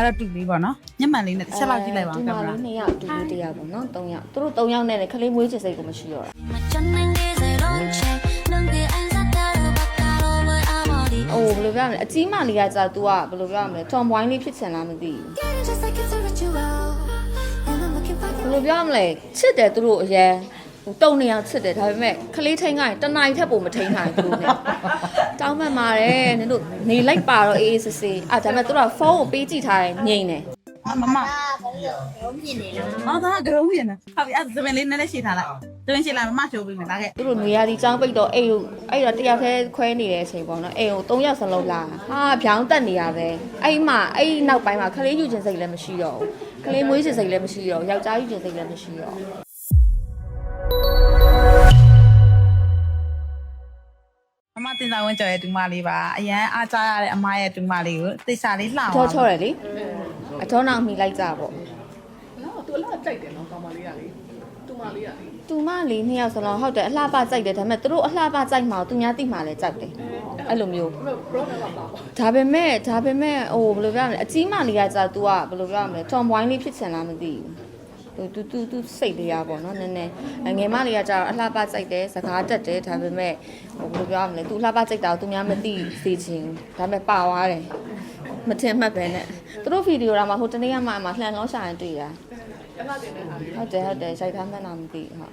ကတော့တူလေးပေါ့နော်ညက်မှန်လေးနဲ့တစ်ချက်လောက်ကြည့်လိုက်ပါဦးကင်မရာဒီမှာလေးနှစ်ယောက်တူတူတစ်ယောက်ပေါ့နော်၃ယောက်သူတို့၃ယောက်နဲ့လည်းခလေးမွေးချင်စိတ်ကိုမရှိတော့တာမချမ်းနိုင်သေးစေတော့ချင်လုံးပြအိုင်စားတာတော့ဘာသာတော့ဝဲအမော်ဒီအိုးဘယ်လိုပြောရမလဲအကြီးမလေးကကြာ तू ကဘယ်လိုပြောရမလဲ tom boy လေးဖြစ်ချင်လားမသိဘူး Getting just like it's a ritual and I'm looking for ဘယ်လိုပြောရမလဲချစ်တယ်သူတို့အရင်ဟိုတုံနေအောင်ချစ်တယ်ဒါပေမဲ့ခလေးထိန်ကရင်တနားရီထက်ပိုမထိန်နိုင်ဘူးနဲ့ တောင်းမှန်ပါတယ်နင်တို့နေလိုက်ပါတော့အေးအေးဆေးဆေးอ่ะဒါပေမဲ့သူတို့ကဖုန်းကိုပေးကြည့်ထားရင်ငိမ့်တယ် အမမအော်ဒါကရုံးပြင်နေဟုတ်ပြီအဲ့ဒါသမင်လေးနည်းနည်းရှည်ထားလိုက်သမင်ရှည်လိုက်မမချိုးပြီးမယ်ဒါကဲ သူတို့နေရာဒီចောင်းပိတ်တော့အိမ်ကိုအဲ့တော့တယောက်တည်းခွဲနေတဲ့အချိန်ပေါ့နော်အိမ်ကို၃ယောက်စလုံးလာဟာဗျောင်းတက်နေရပဲအဲ့မှာအဲ့နောက်ပိုင်းမှာခလေးယူခြင်းစိတ်လည်းမရှိတော့ဘူးခလေးမွေးခြင်းစိတ်လည်းမရှိတော့ဘူးယောက်ျားယူခြင်းစိတ်လည်းမရှိတော့ မမတင်စားဝင်ကြော်ရဲ့တူမလေးပါအရန်အားကြရတဲ့အမရဲ့တူမလေးကိုသိစာလေးလှအောင်အထောချော့ရလေအထောနောက်မိလိုက်ကြပေါ့နော်သူအလားကြိုက်တယ်နော်ကောင်မလေးကလေတူမလေးကလေသူမလေးနှစ်ယောက်စလုံးဟုတ်တယ်အလှပကြိုက်တယ်ဒါပေမဲ့သူတို့အလှပကြိုက်မှာသူများတိမှာလည်းကြိုက်တယ်အဲ့လိုမျိုးဘရောနဲ့ပါပါဒါပေမဲ့ဒါပေမဲ့ဟိုဘယ်လိုပြောရမလဲအကြီးမလေးကကြာ तू ကဘယ်လိုပြောရမလဲ tom boy လေးဖြစ်ချင်လားမသိဘူး သူသူသူစိတ်တရားပေါ့နော်နည်းနည်းအငယ်မလေးကကြာတော့အလှပကြိုက်တယ်စကားတက်တယ်ဒါပေမဲ့ဟိုဘယ်လိုပြောရမလဲသူအလှပကြိုက်တာကိုသူများမသိစေချင်ဘူးဒါပေမဲ့ပါသွားတယ်မထင်မှတ်ပဲနဲ့သူတို့ဗီဒီယိုတော့မှဟိုတနေ့ကမှအမှလှန်လောရှာရင်တွေ့တာအလားတင်တဲ့ဟာလေးဟုတ်တယ်ဟုတ်တယ်ရိုက်ထားမှန်းတော့မသိဟုတ်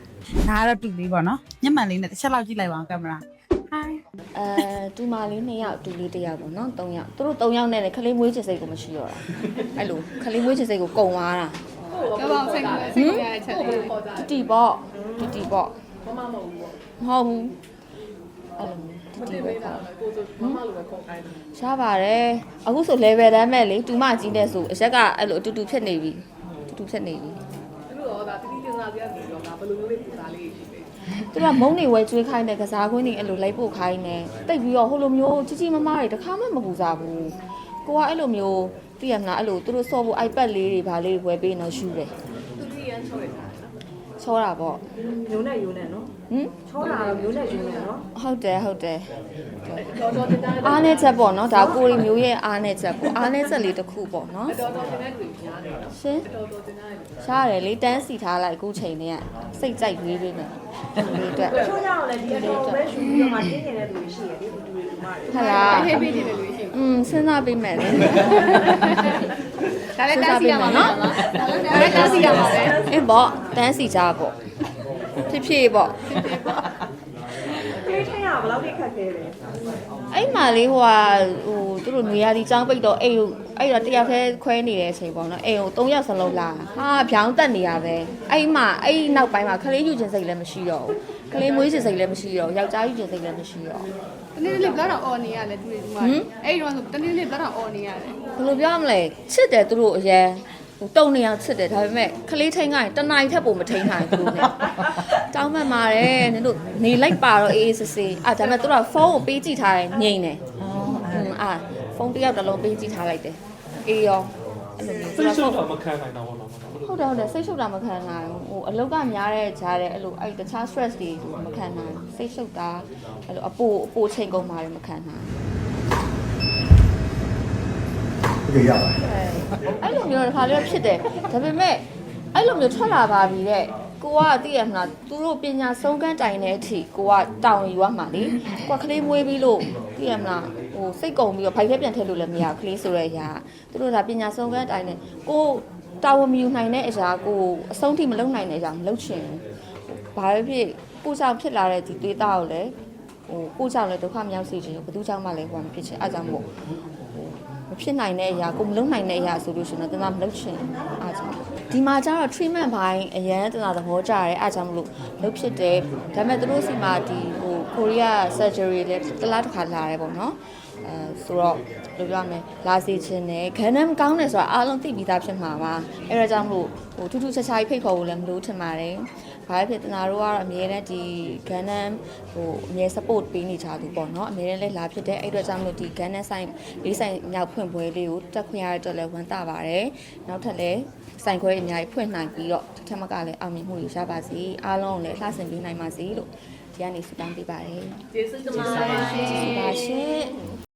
ဒါကတော့တူလေးပေါ့နော်ညက်မှန်လေးနဲ့တစ်ချက်လောက်ကြည့်လိုက်ပါဦးကင်မရာဟိုင်းအဲတူမလေးနှစ်ယောက်တူလေးတစ်ယောက်ပေါ့နော်၃ယောက်သူတို့၃ယောက်နဲ့လည်းခလေးမွေးချင်စိတ်ကိုမရှိတော့တာအဲ့လိုခလေးမွေးချင်စိတ်ကိုကုံသွားတာ ဟုတ်ပါစိတ်ကစိတ်ရတဲ့ချက်လေးပေါ်ကြတီတီပေါ့တီတီပေါ့မမမဟုတ်ဘူးပေါ့မဟုတ်ဘူးအဲ့လိုမတီတင်တီပေးပေါ့တာကိုဆိုမမလိုပဲခေါ်ခိုင်းတယ်ရပါတယ်အခုဆို level တန်းမဲ့လေတူမကြီးတဲ့ဆိုအရက်ကအဲ့လိုအတူတူဖြစ်နေပြီအတူတူဖြစ်နေပြီသူတို့တော့ဒါတိတိကျကျပြရနေတော့ဒါဘယ်လိုမျိုးလေးပူစားလေးရှိတယ်သူကမုံနေဝဲကျွေးခိုင်းတဲ့ကစားကွင်းတွေအဲ့လိုလိုက်ပို့ခိုင်းနေတိတ်ပြီးတော့ဟိုလိုမျိုးကြီးကြီးမားမားတွေတစ်ခါမှမပူစားဘူး ကိုကအဲ့လိုမျိုးသိရမလားအဲ့လိုသူတို့စော့ဖို့ iPad လေးတွေဗာလေးတွေဝယ်ပေးနေတော့ယူတယ်သူကြီးရန်ချောရတာချောတာပေါ့မျိုးနဲ့ယူနဲ့နော်ဟင်ချောတာတော့မျိုးနဲ့ယူနဲ့နော်ဟုတ်တယ်ဟုတ်တယ်တော်တော်တင်တဲ့အားနဲ့ချက်ပေါ့နော်ဒါကိုရီမျိုးရဲ့အားနဲ့ချက်ပေါ့အားနဲ့ချက်လေးတစ်ခုပေါ့နော်တော်တော်တင်တဲ့လူကြီးများတယ်ရှင်တော်တော်တင်တဲ့လူရှားတယ်လေတန်းစီထားလိုက်အခုချိန်နဲ့ကစိတ်ကြိုက်ရွေးပေးမယ်ဒီလေးအတွက်ချိုးကြတော့လေဒီတော့ပဲယူပြီးတော့မှတင်းနေတဲ့လူရှိရတယ်ဒီလူတွေဒီမှာဟာလားဟေးပေးနေတဲ့လူကြီးရှိ อืมစဉ်းစားပေးမယ်လေ ဒါလည်းတန်းစီရမှာနော်ဒါလည်းတန်းစီရမှာပဲ အေးပေါ့တန်းစီကြပေါ့ဖြစ်ဖြစ်ပေါ့ ခေးထိုင်ရဘယ်လောက်ထိခက်ခဲလဲ အဲ့မှာလေးဟိုဟာဟိုသူတို့နေရာဒီចောင်းပိတ်တော့အိမ်ကိုအဲ့တော့တယောက်တည်းခွဲနေတဲ့အချိန်ပေါ့နော်အိမ်ကို၃ယောက်စလုံးလာဟာဗျောင်းတက်နေရပဲအဲ့မှာအဲ့နောက်ပိုင်းမှာခလေးယူခြင်းစိတ်လည်းမရှိတော့ဘူး ကလေးမွေးချင်စိတ်လည်းမရှိတော့ယောက်ျားကြီးချင်စိတ်လည်းမရှိတော့တနေ့လေးဘလာတော့အော်နေရတယ်သူတွေဒီမှာအဲ့ဒီတော့ဆိုတနေ့လေးဘလာတော့အော်နေရတယ်ဘယ်လိုပြောရမလဲချစ်တယ်သူတို့အရင်ဟိုတုံနေအောင်ချစ်တယ်ဒါပေမဲ့ကလေးထိန်ကရင်တနားရီထက်ပုံမထိန်နိုင်ဘူးလို့နဲ့တောင်းပန်ပါတယ်နင်တို့နေလိုက်ပါတော့အေးအေးဆေးဆေးအာဒါပေမဲ့သူတို့ကဖုန်းကိုပေးကြည့်ထားတယ်ငြိမ့်တယ်အာဖုန်းတစ်ယောက်တစ်လုံးပေးကြည့်ထားလိုက်တယ်အေးရောအဲ့လိုမျိုးသူတို့ကမခံနိုင်တော့ဘူး ဟုတ်တယ်ဟုတ်တယ်စိတ်ရှုပ်တာမခံနိုင်ဘူးဟိုအလုတ်ကများတဲ့ကြားတဲ့အဲ့လိုအဲ့တခြား stress တွေမခံနိုင်စိတ်ရှုပ်တာအဲ့လိုအပိုအပိုချိန်ကုန်ပါတယ်မခံနိုင်ဟုတ်ကဲ့ရပါတယ်အဲ့လိုမျိုးတစ်ခါလေးဖြစ်တယ်ဒါပေမဲ့အဲ့လိုမျိုးထွက်လာပါပြီတဲ့ကိုကသိရမလားသူတို့ပညာဆုံးကန်းတိုင်တဲ့အထိကိုကတောင်းယူရမှာလေကိုကကလေးမွေးပြီးလို့သိရမလားဟိုစိတ်ကုန်ပြီးတော့ဖိုက်ထဲပြန်ထည့်လို့လည်းမရဘူးကလေးဆိုတဲ့အရာသူတို့ဒါပညာဆုံးကန်းတိုင်တဲ့ကို တာဝန်မယူနိုင်တဲ့အရာကိုအဆုံးထိမလုပ်နိုင်တဲ့အရာမလုပ်ချင်ဘူးဘာပဲဖြစ်ကိုကြောင့်ဖြစ်လာတဲ့ဒီသွေးသားကိုလည်းဟိုကိုကြောင့်လည်းဒုက္ခမရောက်စေချင်ဘူးဘယ်သူကြောင့်မှလည်းဟိုမဖြစ်ချင်အဲကြောင့်မို့မဖြစ်နိုင်တဲ့အရာကိုမလုပ်နိုင်တဲ့အရာဆိုလို့ရှိရင်တော့တနာမလုပ်ချင်ဘူးအားကြောင့်ဒီမှာကျတော့ treatment ဘိုင်းအရန်တနာသဘောကျတယ်အားကြောင့်မလို့လုပ်ဖြစ်တယ်ဒါပေမဲ့သူတို့စီမှာဒီ ဟို Korea surgery လည်းတစ်လားတစ်ခါလာတယ်ပေါ့နော်အဲဆိုတော့ဘယ်လိုပြောမလဲလာစီခြင်းနဲ့ခန်းနှမကောင်းတယ်ဆိုတာအားလုံးသိပြီးသားဖြစ်မှာပါအဲဒါကြောင့်မလို့ဟိုထူးထူးခြားခြားကြီးဖိတ်ခေါ်ဖို့လည်းမလိုထင်ပါတယ်ဘာဖြစ်ဖြစ်တနာတို့ကတော့အမြဲတမ်းဒီဂန်နမ်ဟိုအမြဲ support ပေးနေကြသူပေါ့နော်အမြဲတမ်းလည်းလာဖြစ်တဲ့အဲ့အတွက်ကြောင့်မလို့ဒီဂန်နမ်ဆိုင်လေးဆိုင်မြောက်ဖွင့်ပွဲလေးကိုတက်ခွင့်ရတဲ့အတွက်လည်းဝမ်းသာပါတယ်နောက်ထပ်လည်းဆိုင်ခွဲအများကြီးဖွင့်နိုင်ပြီးတော့တစ်ထပ်မကလည်းအောင်မြင်မှုတွေရပါစေအားလုံးကိုလည်းလှဆင်ပေးနိုင်ပါစေလို့ ဒီကနေဆုတောင်းပေးပါတယ်ကျေးဇူးတင်ပါတယ်ကျေးဇူးပါရှင်